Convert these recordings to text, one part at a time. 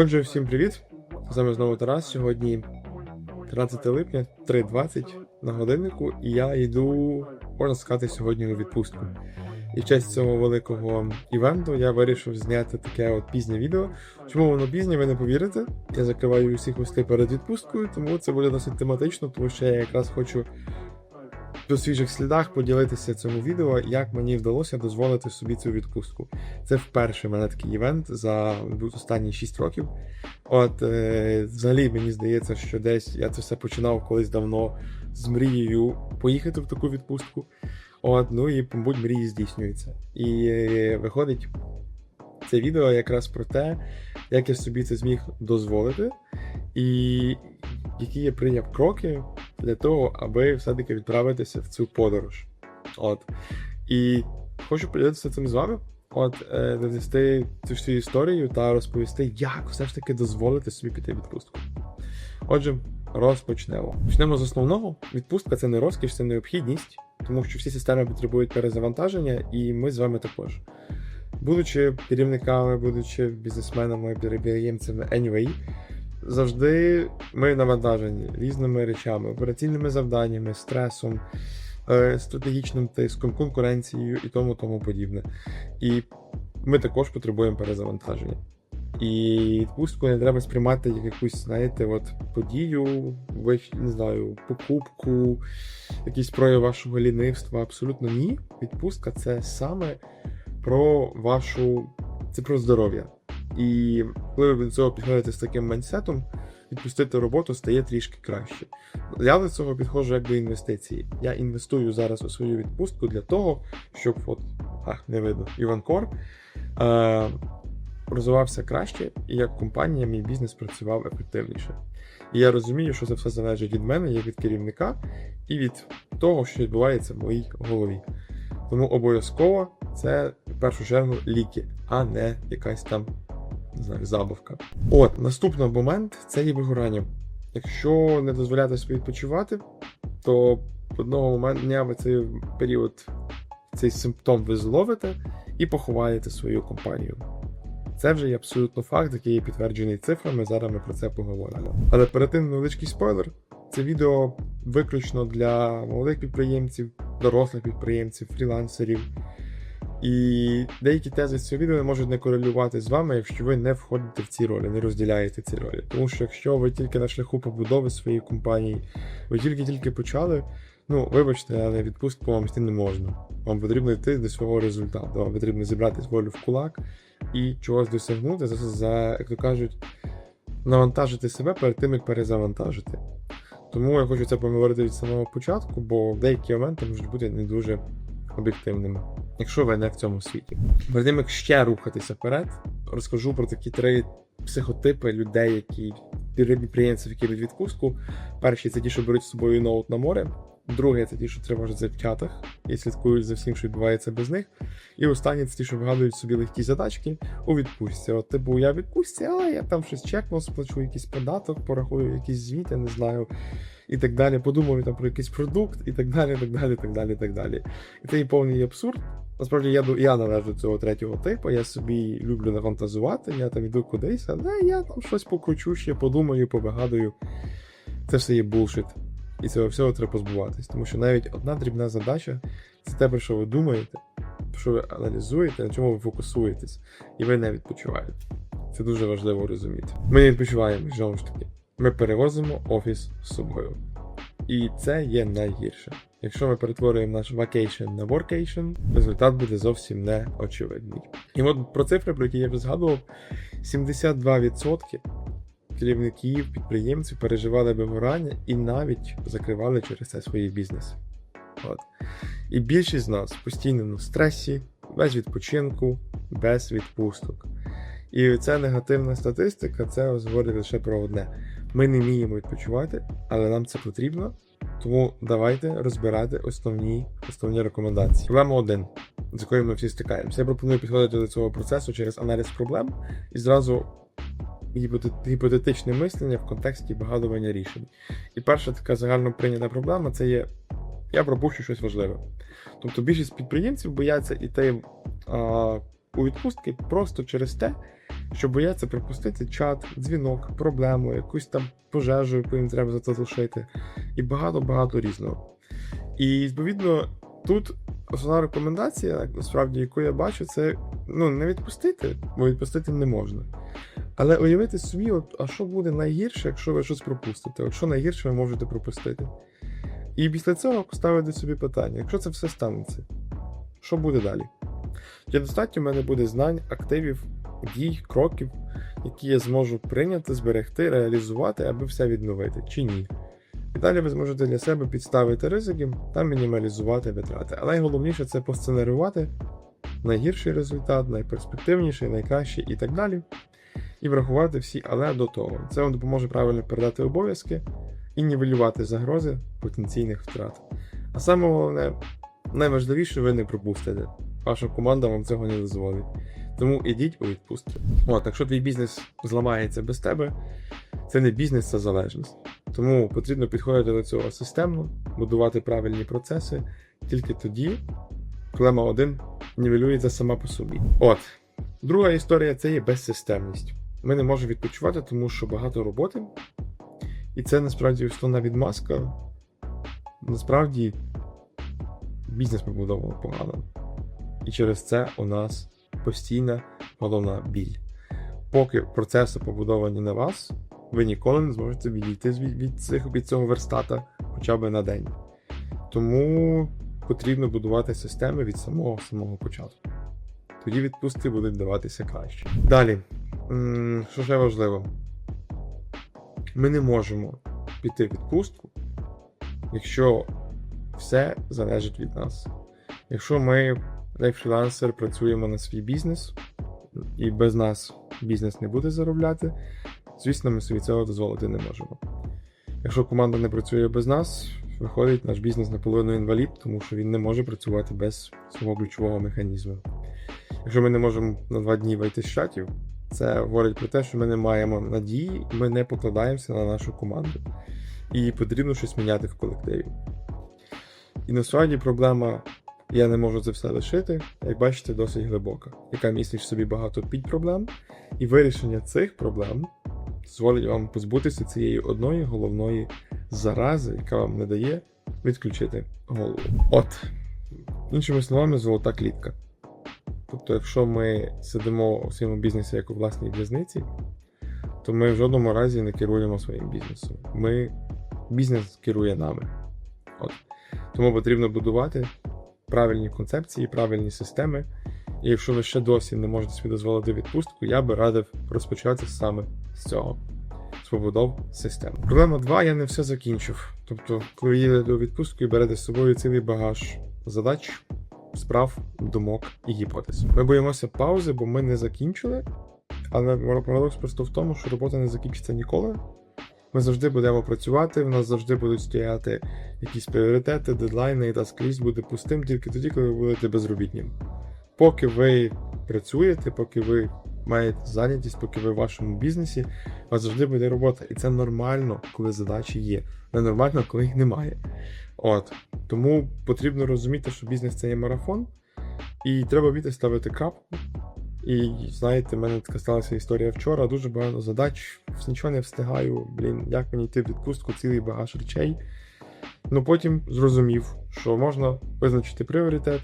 Отже, всім привіт! З вами знову Тарас. Сьогодні 13 липня, 3.20 на годиннику, і я йду, можна сказати, сьогодні у відпустку. І в честь цього великого івенту я вирішив зняти таке от пізнє відео. Чому воно пізнє, ви не повірите? Я закриваю усі хвости перед відпусткою, тому це буде досить тематично, тому що я якраз хочу по свіжих слідах поділитися цьому відео, як мені вдалося дозволити собі цю відпустку. Це вперше в мене такий івент за останні 6 років. От е, взагалі мені здається, що десь я це все починав колись давно з мрією поїхати в таку відпустку. От, ну і, мабуть, мрії здійснюються. І е, виходить це відео якраз про те, як я собі це зміг дозволити, і які я прийняв кроки для того, аби все-таки відправитися в цю подорож. От. І хочу поділитися цим з вами. От, е, довести цю всю історію та розповісти, як все ж таки дозволити собі піти в відпустку. Отже, розпочнемо. Почнемо з основного. Відпустка це не розкіш, це необхідність, тому що всі системи потребують перезавантаження, і ми з вами також. Будучи керівниками, будучи бізнесменами, підприємцями, anyway, завжди ми навантажені різними речами, операційними завданнями, стресом, е, стратегічним тиском, конкуренцією і тому тому подібне. І ми також потребуємо перезавантаження. І відпустку не треба сприймати як якусь, знаєте, от подію, не знаю, покупку, якийсь прояв вашого лінивства. Абсолютно ні. Відпустка це саме про вашу, це про здоров'я. І коли ви до цього підходите з таким майнсетом, відпустити роботу стає трішки краще. Я до цього підходжу як до інвестиції. Я інвестую зараз у свою відпустку для того, щоб от, а, не видно, Іванкор е, розвивався краще, і як компанія, мій бізнес працював ефективніше. І я розумію, що це все залежить від мене, як від керівника, і від того, що відбувається в моїй голові. Тому обов'язково це в першу чергу ліки, а не якась там не знаю, забавка. От, наступний момент це є вигорання. Якщо не дозволяти собі відпочивати, то одного моменту дня ви цей період, цей симптом ви зловите і поховаєте свою компанію. Це вже є абсолютно факт, який є підтверджений цифрами. Зараз ми про це поговоримо. Але перед тим невеличкий спойлер. Це відео виключно для молодих підприємців, дорослих підприємців, фрілансерів. І деякі тези з цього відео можуть не корелювати з вами, якщо ви не входите в ці ролі, не розділяєте ці ролі. Тому що якщо ви тільки на шляху побудови своєї компанії, ви тільки-тільки почали, ну вибачте, але відпустку вам йти не можна. Вам потрібно йти до свого результату. Вам потрібно зібрати волю в кулак і чогось досягнути, за, за як то кажуть, навантажити себе перед тим, як перезавантажити. Тому я хочу це поговорити від самого початку, бо деякі моменти можуть бути не дуже об'єктивними, якщо ви не в цьому світі. Перед тим, як ще рухатися вперед, розкажу про такі три психотипи людей, які підприємців, які від відпустку. Перші це ті, що беруть з собою ноут на море. Друге, це ті, що тривожаться в чатах і слідкують за всім, що відбувається без них. І останні це ті, що вигадують собі легкі задачки у відпустці. От типу, я відпустці, але я там щось чекну, сплачу якийсь податок, порахую якийсь звіт, я не знаю, і так далі. Подумаю там про якийсь продукт, і так далі, так далі, так далі, так далі. І це і повний абсурд. Насправді я я належу до цього третього типу, я собі люблю нафантазувати, я там йду кудись, але я там щось покручу ще, подумаю, повигадую. Це все є булшит. І цього всього треба позбуватись. Тому що навіть одна дрібна задача це те, про що ви думаєте, що ви аналізуєте, на чому ви фокусуєтесь, і ви не відпочиваєте. Це дуже важливо розуміти. Ми не відпочиваємо, знову ж таки. Ми перевозимо офіс з собою. І це є найгірше. Якщо ми перетворюємо наш vacation на workation, результат буде зовсім не очевидний. І от про цифри, про які я вже згадував, 72% керівників, підприємців переживали вигорання і навіть закривали через це свої бізнеси. От. І більшість з нас постійно в стресі, без відпочинку, без відпусток. І ця негативна статистика це говорить лише про одне. Ми не вміємо відпочивати, але нам це потрібно. Тому давайте розбирати основні основні рекомендації. Проблема один, з якою ми всі стикаємося. Я пропоную підходити до цього процесу через аналіз проблем і зразу гіпотетичне мислення в контексті вигадування рішень. І перша така загально прийнята проблема це є я пропущу щось важливе. Тобто більшість підприємців бояться іти а, у відпустки просто через те, що бояться пропустити чат, дзвінок, проблему, якусь там пожежу, яку їм треба за це залишити, і багато-багато різного. І відповідно тут основна рекомендація, насправді, яку я бачу, це ну, не відпустити, бо відпустити не можна. Але уявити собі, от, а що буде найгірше, якщо ви щось пропустите? От що найгірше ви можете пропустити? І після цього поставити собі питання: якщо це все станеться, що буде далі? Чи достатньо в мене буде знань, активів, дій, кроків, які я зможу прийняти, зберегти, реалізувати, аби все відновити, чи ні? І далі ви зможете для себе підставити ризики та мінімалізувати витрати. Але найголовніше це посценарувати найгірший результат, найперспективніший, найкращий і так далі. І врахувати всі але до того. Це вам допоможе правильно передати обов'язки і нівелювати загрози потенційних втрат. А саме головне, найважливіше, ви не пропустите. Ваша команда вам цього не дозволить. Тому ідіть у відпустку. От, якщо твій бізнес зламається без тебе, це не бізнес, це залежність. Тому потрібно підходити до цього системно, будувати правильні процеси. Тільки тоді проблема 1 нівелюється сама по собі. От. Друга історія це є безсистемність. Ми не можемо відпочивати, тому що багато роботи. І це насправді основна відмазка. Насправді бізнес побудовано погано. І через це у нас постійна головна біль. Поки процеси побудовані на вас, ви ніколи не зможете відійти від, цих, від цього верстата хоча б на день. Тому потрібно будувати системи від самого самого початку. Тоді відпустки будуть даватися краще. Далі, що ще важливо, ми не можемо піти в відпустку, якщо все залежить від нас. Якщо ми, як фрілансер, працюємо на свій бізнес, і без нас бізнес не буде заробляти, звісно, ми собі цього дозволити не можемо. Якщо команда не працює без нас, виходить наш бізнес наполовину інвалід, тому що він не може працювати без свого ключового механізму. Якщо ми не можемо на два дні вийти з чатів, це говорить про те, що ми не маємо надії, ми не покладаємося на нашу команду. І потрібно щось міняти в колективі. І насправді проблема я не можу це все лишити, як бачите, досить глибока, яка містить в собі багато підпроблем, і вирішення цих проблем дозволить вам позбутися цієї одної головної зарази, яка вам не дає відключити голову. От, іншими словами, золота клітка. Тобто, якщо ми сидимо у своєму бізнесі як у власній в'язниці, то ми в жодному разі не керуємо своїм бізнесом. Ми бізнес керує нами. От. Тому потрібно будувати правильні концепції, правильні системи. І якщо ви ще досі не можете собі дозволити відпустку, я би радив розпочати саме з цього. З побудов систем. Проблема 2, я не все закінчив. Тобто, коли їдете у відпустку і берете з собою цілий багаж задач, справ, думок і гіпотез. Ми боїмося паузи, бо ми не закінчили. Але парадокс просто в тому, що робота не закінчиться ніколи. Ми завжди будемо працювати, в нас завжди будуть стояти якісь пріоритети, дедлайни, і таскрізь буде пустим тільки тоді, коли ви будете безробітнім. Поки ви працюєте, поки ви маєте зайнятість, поки ви в вашому бізнесі, у вас завжди буде робота. І це нормально, коли задачі є. Ненормально, коли їх немає. От. Тому потрібно розуміти, що бізнес це є марафон, і треба вміти ставити крапку. І знаєте, в мене така сталася історія вчора. Дуже багато задач, нічого не встигаю. Блін, як мені йти в відпустку, цілий багаж речей. Ну потім зрозумів, що можна визначити пріоритет,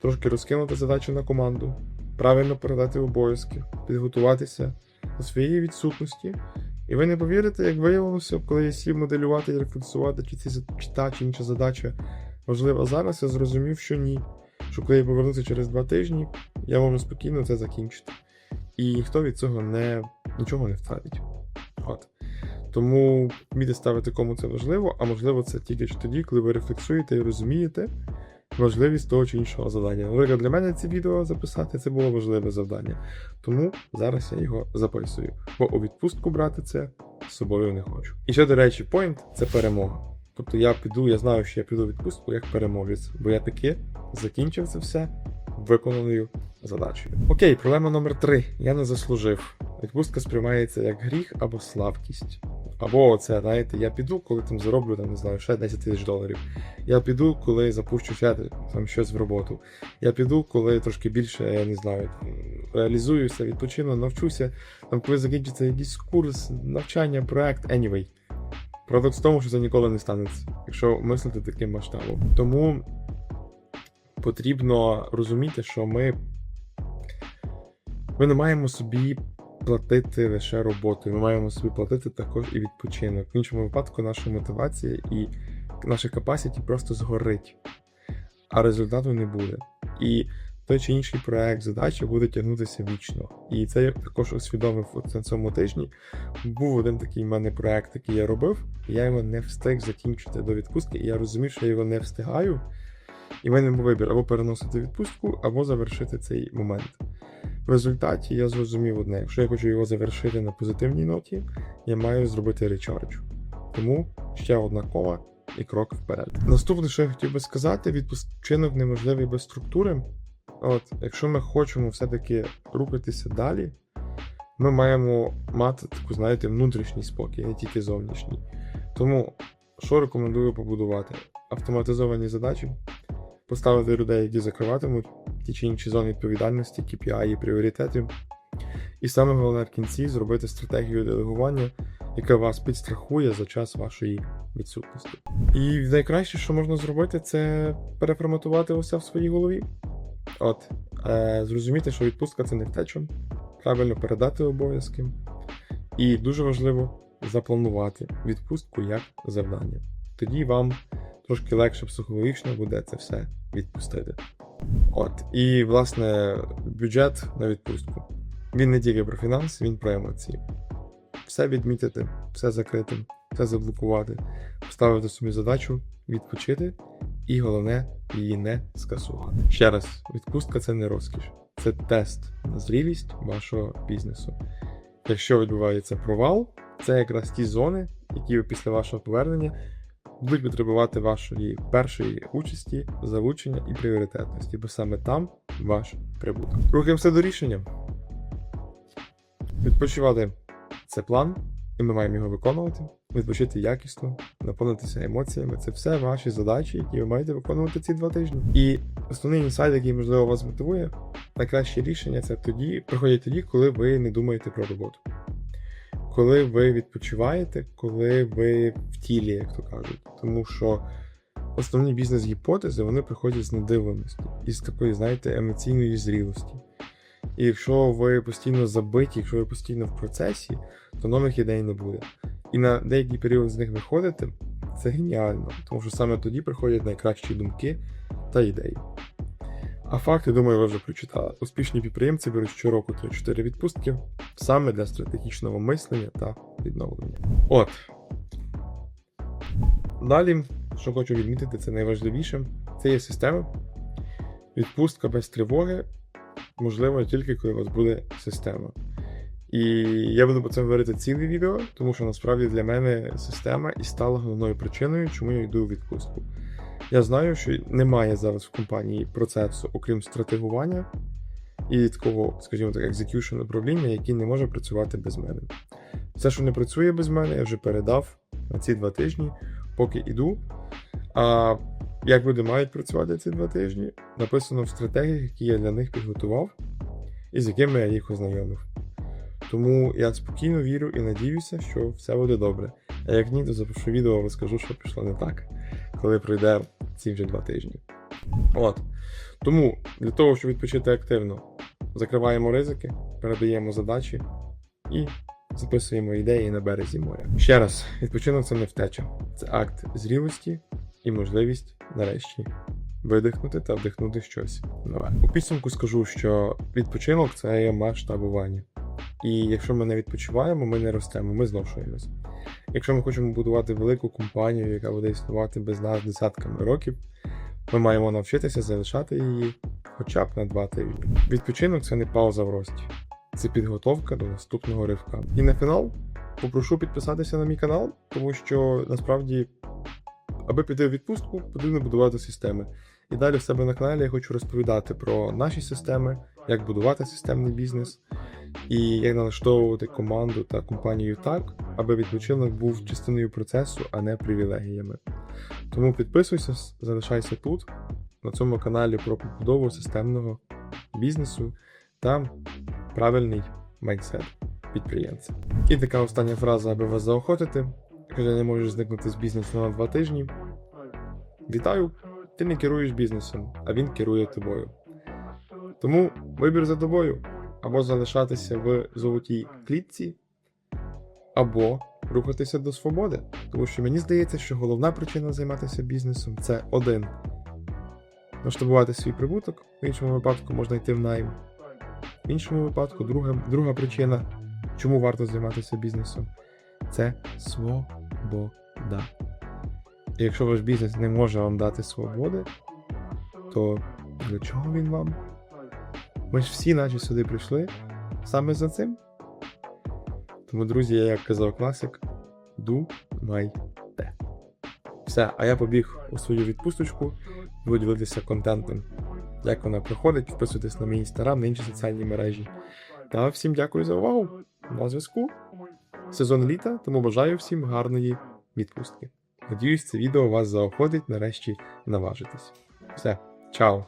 трошки розкинути задачу на команду, правильно передати обов'язки, підготуватися до своєї відсутності. І ви не повірите, як виявилося, коли я сів моделювати і рефлексувати, чи, ці, та чи інша задача важлива зараз, я зрозумів, що ні. Що коли я повернуся через два тижні, я можу спокійно це закінчити. І ніхто від цього не, нічого не втратить. От. Тому вміти ставити кому це важливо, а можливо, це тільки тоді, коли ви рефлексуєте і розумієте важливість того чи іншого завдання. Наприклад, для мене це відео записати це було важливе завдання. Тому зараз я його записую. Бо у відпустку брати це з собою не хочу. І ще, до речі, поінт це перемога. Тобто я піду, я знаю, що я піду у відпустку як переможець, бо я таки закінчив це все виконаною задачею. Окей, проблема номер три. Я не заслужив. Відпустка сприймається як гріх або слабкість. Або це, знаєте, я піду, коли там зароблю, там, не знаю, ще 10 тисяч доларів. Я піду, коли запущу ще там щось в роботу. Я піду, коли трошки більше, я не знаю, реалізуюся, відпочину, навчуся, там, коли закінчиться якийсь курс, навчання, проект, anyway. Парадокс в тому, що це ніколи не станеться, якщо мислити таким масштабом. Тому потрібно розуміти, що ми, ми не маємо собі платити лише роботою, ми маємо собі платити також і відпочинок. В іншому випадку наша мотивація і наша капасіті просто згорить, а результату не буде. І той чи інший проект, задача буде тягнутися вічно. І це я також усвідомив на цьому тижні. Був один такий в мене проект, який я робив, і я його не встиг закінчити до відпустки, і я розумів, що я його не встигаю. І в мене був вибір або переносити відпустку, або завершити цей момент. В результаті я зрозумів одне: якщо я хочу його завершити на позитивній ноті, я маю зробити речардж. Тому ще одна кола і крок вперед. Наступне, що я хотів би сказати, відпочинок неможливий без структури. От, якщо ми хочемо все-таки рухатися далі, ми маємо мати таку, знаєте, внутрішній спокій, не тільки зовнішній. Тому що рекомендую побудувати? Автоматизовані задачі, поставити людей, які закриватимуть ті чи інші зони відповідальності, KPI і пріоритети. І саме головне в кінці зробити стратегію делегування, яка вас підстрахує за час вашої відсутності. І найкраще, що можна зробити, це переформатувати усе в своїй голові. От, е, зрозуміти, що відпустка це не втеча, правильно передати обов'язки. І дуже важливо запланувати відпустку як завдання. Тоді вам трошки легше психологічно буде це все відпустити. От, і власне бюджет на відпустку. Він не тільки про фінанси, він про емоції. Все відмітити, все закрити, все заблокувати, поставити собі задачу, відпочити, і головне її не скасувати. Ще раз, відпустка це не розкіш, це тест на зрілість вашого бізнесу. Якщо відбувається провал, це якраз ті зони, які ви після вашого повернення будуть потребувати вашої першої участі, залучення і пріоритетності, бо саме там ваш прибуток. Рухаємося до рішення. Відпочивати це план, і ми маємо його виконувати. Відпочити якісно, наповнитися емоціями. Це все ваші задачі, які ви маєте виконувати ці два тижні. І основний інсайт, який можливо вас мотивує, найкраще рішення це тоді приходять тоді, коли ви не думаєте про роботу. Коли ви відпочиваєте, коли ви в тілі, як то кажуть. Тому що основні бізнес-гіпотези вони приходять з надивленості і з такої, знаєте, емоційної зрілості. І якщо ви постійно забиті, якщо ви постійно в процесі, то нових ідей не буде. І на деякий період з них виходити це геніально, тому що саме тоді приходять найкращі думки та ідеї. А факти, думаю, ви вже прочитали. Успішні підприємці беруть щороку 3-4 відпустки саме для стратегічного мислення та відновлення. От. Далі, що хочу відмітити, це найважливіше. Це є система. Відпустка без тривоги можливо тільки коли у вас буде система. І я буду про це говорити ціле відео, тому що насправді для мене система і стала головною причиною, чому я йду у відпустку. Я знаю, що немає зараз в компанії процесу, окрім стратегування і такого, скажімо так, екзекюшн управління, який не може працювати без мене. Все, що не працює без мене, я вже передав на ці два тижні, поки йду. А як люди мають працювати ці два тижні, написано в стратегіях, які я для них підготував, і з якими я їх ознайомив. Тому я спокійно вірю і надіюся, що все буде добре. А як ні, то запишу відео, розкажу, що пішло не так, коли пройде ці вже два тижні. От. Тому для того, щоб відпочити активно, закриваємо ризики, передаємо задачі і записуємо ідеї на березі моря. Ще раз, відпочинок це не втеча, це акт зрілості і можливість нарешті видихнути та вдихнути щось нове. У підсумку скажу, що відпочинок це є масштабування. І якщо ми не відпочиваємо, ми не ростемо, ми зношуємось. Якщо ми хочемо будувати велику компанію, яка буде існувати без нас десятками років, ми маємо навчитися залишати її хоча б на два тижні. Відпочинок це не пауза в рості, це підготовка до наступного ривка. І на фінал попрошу підписатися на мій канал, тому що насправді, аби піти в відпустку, потрібно будувати системи. І далі в себе на каналі я хочу розповідати про наші системи, як будувати системний бізнес і як налаштовувати команду та компанію так, аби відпочинок був частиною процесу, а не привілегіями. Тому підписуйся, залишайся тут, на цьому каналі про побудову системного бізнесу та правильний майндсет підприємця. І така остання фраза, аби вас заохотити. Каже, не можеш зникнути з бізнесу на два тижні. Вітаю! Ти не керуєш бізнесом, а він керує тобою. Тому вибір за тобою. Або залишатися в золотій клітці, або рухатися до свободи. Тому що мені здається, що головна причина займатися бізнесом це один. Масштабувати свій прибуток, в іншому випадку можна йти в найм. В іншому випадку, друга, друга причина, чому варто займатися бізнесом, це свобода. І якщо ваш бізнес не може вам дати свободи, то для чого він вам? Ми ж всі наче сюди прийшли саме за цим. Тому, друзі, я як казав класик, думайте. Все, а я побіг у свою відпусточку, буду ділитися контентом. Як вона проходить, підписуйтесь на мій інстаграм, на інші соціальні мережі. Та всім дякую за увагу. На зв'язку. Сезон літа, тому бажаю всім гарної відпустки. Надіюсь, це відео вас заохотить нарешті наважитись. Все, чао!